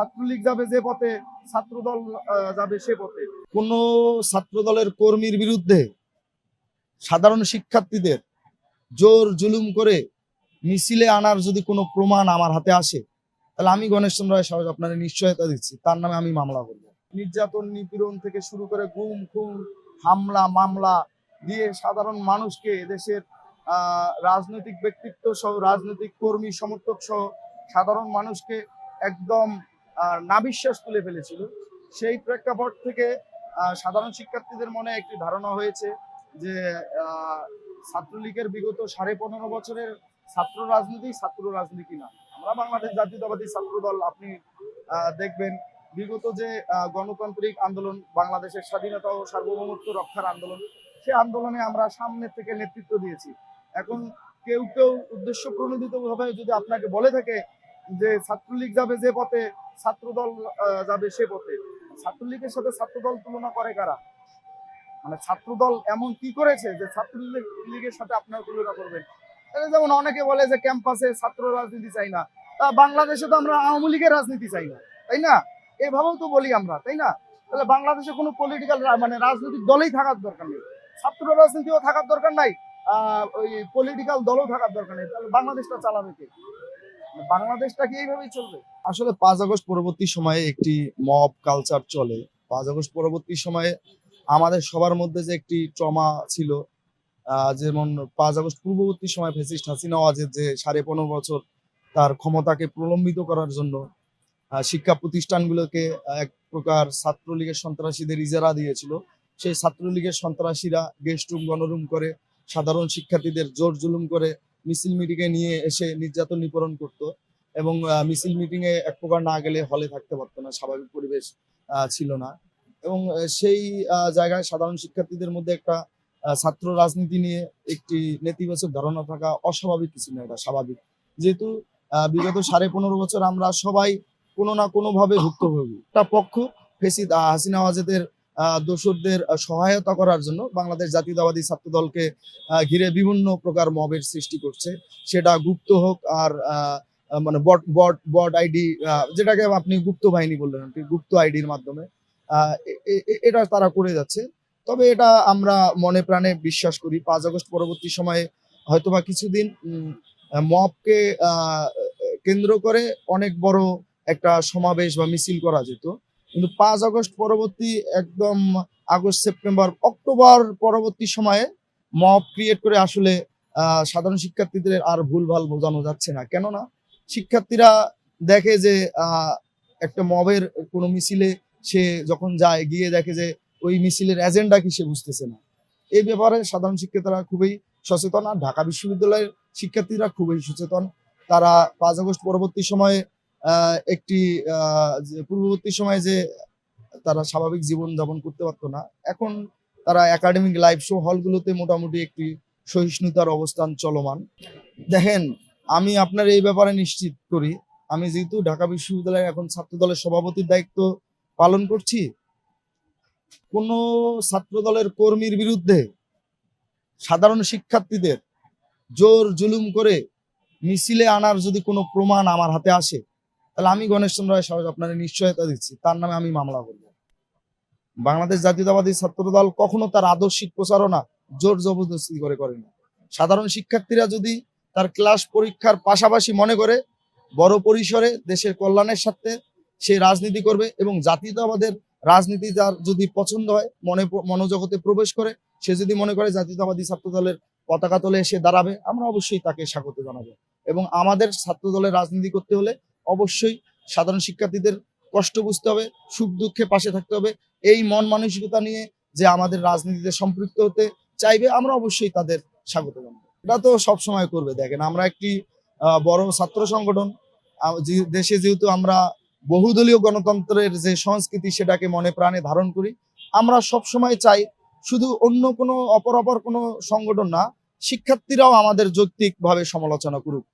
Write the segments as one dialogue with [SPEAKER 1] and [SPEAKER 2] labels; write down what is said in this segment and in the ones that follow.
[SPEAKER 1] ছাত্রলীগ যাবে যে পথে ছাত্রদল যাবে সে পথে।
[SPEAKER 2] কোনো ছাত্র দলের কর্মীর বিরুদ্ধে সাধারণ শিক্ষার্থীদের জোর জুলুম করে মিছিলে আনার যদি কোনো প্রমাণ আমার হাতে আসে তাহলে আমি গণেশ চন্দ্র রায় সাহস আপনার নিশ্চয়তা দিচ্ছি। তার নামে আমি মামলা করব। নির্যাতন নিপীড়ন থেকে শুরু করে গুম খুন হামলা মামলা দিয়ে সাধারণ মানুষকে দেশের আহ, রাজনৈতিক ব্যক্তিত্ব সহ রাজনৈতিক কর্মী সমর্থক সহ সাধারণ মানুষকে একদম আহ, নাবিশ্বাস তুলে ফেলেছিল। সেই প্রেক্ষাপট থেকে সাধারণ শিক্ষার্থীদের মনে একটি ধারণা হয়েছে যে ছাত্রলীগের বিগত সাড়ে পনেরো বছরের ছাত্র রাজনীতি ছাত্র রাজনীতি না। আমরা বাংলাদেশ জাতীয়তাবাদী ছাত্র দল আপনি দেখবেন বিগত যে গণতান্ত্রিক আন্দোলন বাংলাদেশের স্বাধীনতা ও সার্বভৌমত্ব রক্ষার আন্দোলন সে আন্দোলনে আমরা সামনে থেকে নেতৃত্ব দিয়েছি। এখন কেউ কেউ উদ্দেশ্য প্রণোদিত ভাবে যদি আপনাকে বলে থাকে যে ছাত্রলীগ যাবে যে পথে ছাত্রদল যাবে সে পথে। ছাত্রলীগের সাথে ছাত্রদল তুলনা করে কারা? মানে ছাত্রদল এমন কি করেছে যে ছাত্রলীগ লীগের সাথে আপনারা তুলনা করবেন? যেমন অনেকে বলে যে ক্যাম্পাসে ছাত্র রাজনীতি চাই না তা বাংলাদেশে তো আমরা আওয়ামী লীগের রাজনীতি চাই না তাই না? এভাবেও তো বলি আমরা তাই না? তাহলে বাংলাদেশে কোনো পলিটিক্যাল মানে রাজনৈতিক দলেই থাকার দরকার নেই। ছাত্র রাজনীতিও থাকার দরকার নাই আহ, ওই পলিটিক্যাল দলও থাকার দরকার নেই তাহলে বাংলাদেশটা চালাবে কে? বাংলাদেশটা কি এইভাবেই চলবে? আসলে পাঁচ আগস্ট পরবর্তী সময়ে একটি মব কালচার চলে। পাঁচ আগস্ট পরবর্তী সময়ে আমাদের সবার মধ্যে যে একটি ট্রমা ছিল যেমন পাঁচ আগস্ট পূর্ববর্তী সময় ফেসিস্ট হাসিনা ওয়াজেদ যে সাড়ে পনেরো বছর তার ক্ষমতাকে প্রলম্বিত করার জন্য শিক্ষা প্রতিষ্ঠানগুলোকে এক প্রকার ছাত্রলীগের সন্ত্রাসীদের ইজারা দিয়েছিল। সেই ছাত্রলীগের সন্ত্রাসীরা গেস্ট রুম, গণরুম করে সাধারণ শিক্ষার্থীদের জোর জুলুম করে মিছিল মিটিংয়ে নিয়ে এসে নির্যাতন নিপরণ করত এবং মিছিল মিটিংয়ে এক প্রকার না গেলে হলে থাকতে পারতো না, স্বাভাবিক পরিবেশ ছিল না। এবং সেই জায়গায় সাধারণ শিক্ষার্থীদের মধ্যে একটা ছাত্র রাজনীতি নিয়ে একটি নেতিবাচক ধারণা থাকা অস্বাভাবিক কিছু না, এটা স্বাভাবিক। যেহেতু বিগত সাড়ে পনেরো বছর আমরা সবাই কোনো না কোনো ভাবে ভুক্তভোগী। একটা পক্ষ, ফেসিদ হাসিনা ওয়াজেদের দোসরদের সহায়তা করার জন্য বাংলাদেশ জাতীয়তাবাদী ছাত্র দলকে ঘিরে বিভিন্ন প্রকার মবের সৃষ্টি করছে। সেটা গুপ্ত হোক আর মানে বট বট বট আইডি যেটাকে আপনি গুপ্ত বাহিনী বললেন গুপ্ত আইডির মাধ্যমে এটা তারা করে যাচ্ছে। তবে এটা আমরা মনে প্রাণে বিশ্বাস করি পাঁচ আগস্ট পরবর্তী সময়ে হয়তোবা কিছুদিন আহ, কেন্দ্র করে অনেক বড় একটা সমাবেশ বা মিছিল করা যেত। কিন্তু পাঁচ আগস্ট পরবর্তী একদম আগস্ট, সেপ্টেম্বর, অক্টোবর পরবর্তী সময়ে মব ক্রিয়েট করে আসলে সাধারণ শিক্ষার্থীদের আর ভুলভাল বোঝানো যাচ্ছে না। কেননা শিক্ষার্থীরা দেখে যে একটা মবের কোনো মিছিলে সে যখন যায়, গিয়ে দেখে যে ওই মিছিলের এজেন্ডা কি সে বুঝতেছে না। এই ব্যাপারে সাধারণ শিক্ষার্থীরা খুবই সচেতন আর ঢাকা বিশ্ববিদ্যালয়ের শিক্ষার্থীরা খুবই সচেতন। তারা পাঁচ আগস্ট পরবর্তী সময়ে একটি পূর্ববর্তী সময়ে যে তারা স্বাভাবিক জীবন যাপন করতে পারতো না, এখন তারা একাডেমিক লাইভ শো হলগুলোতে মোটামুটি একটি সহিষ্ণুতার অবস্থান চলমান। দেখেন, আমি আপনার এই ব্যাপারে নিশ্চিত করি, আমি যেহেতু ঢাকা বিশ্ববিদ্যালয়ের এখন ছাত্র দলের সভাপতির দায়িত্ব পালন করছি, কোনো ছাত্র দলের কর্মীর বিরুদ্ধে সাধারণ শিক্ষার্থীদের জোর জুলুম করে মিছিলে আনার যদি কোনো প্রমাণ আমার হাতে আসে তাহলে আমি গণেশ চন্দ্র রায় সাহস আপনার নিশ্চয়তা দিচ্ছি। তার নামে আমি মামলা করব। বাংলাদেশ জাতীয়তাবাদী ছাত্র দল কখনো তার আদর্শিক প্রচারণা জোর জবরদস্তি করে করেনি সাধারণ শিক্ষার্থীরা যদি তার ক্লাস পরীক্ষার পাশাপাশি মনে করে, বড় পরিসরে দেশের কল্যাণের সাথে সে রাজনীতি করবে এবং জাতীয়তাবাদের রাজনীতি যার যদি পছন্দ হয়, মনে মনোজগতে প্রবেশ করে, সে যদি মনে করে জাতীয়তাবাদী ছাত্র দলের পতাকা তলে এসে দাঁড়াবে, আমরা অবশ্যই তাকে স্বাগত জানাব। এবং আমাদের ছাত্র দলের রাজনীতি করতে হলে অবশ্যই সাধারণ শিক্ষার্থীদের কষ্ট বুঝতে হবে, সুখ দুঃখে পাশে থাকতে হবে। এই মন মানসিকতা নিয়ে যে আমাদের রাজনীতিতে সম্পৃক্ত হতে চাইবে, আমরা অবশ্যই তাদের স্বাগত জানাব। এটা তো সবসময় করবে, দেখেন আমরা একটি বড় ছাত্র সংগঠন দেশে যেহেতু আমরা বহুদলীয় গণতন্ত্রের যে সংস্কৃতি সেটাকে মনে প্রাণে ধারণ করি, আমরা সব সময় চাই শুধু অন্য কোনো অপর অপর কোনো সংগঠন না, শিক্ষার্থীরাও আমাদের যৌক্তিকভাবে সমালোচনা করুক।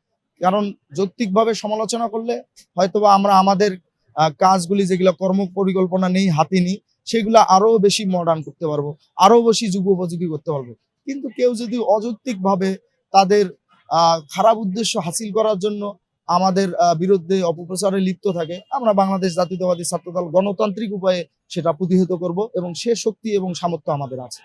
[SPEAKER 2] কারণ যৌক্তিকভাবে সমালোচনা করলে হয়তোবা আমরা আমাদের কাজগুলি যেগুলো কর্ম পরিকল্পনা নেই, হাতে নিই, সেগুলো আরও বেশি মডার্ন করতে পারব আরও বেশি যুগ উপযোগী করতে পারব। কিন্তু কেউ যদি অযৌক্তিকভাবে তাদের খারাপ উদ্দেশ্য হাসিল করার জন্য আমাদের বিরুদ্ধে অপপ্রচারে লিপ্ত থাকে, আমরা বাংলাদেশ জাতীয়তাবাদী ছাত্রদল গণতান্ত্রিক উপায়ে সেটা প্রতিহত করব এবং সে শক্তি এবং সামর্থ্য আমাদের আছে।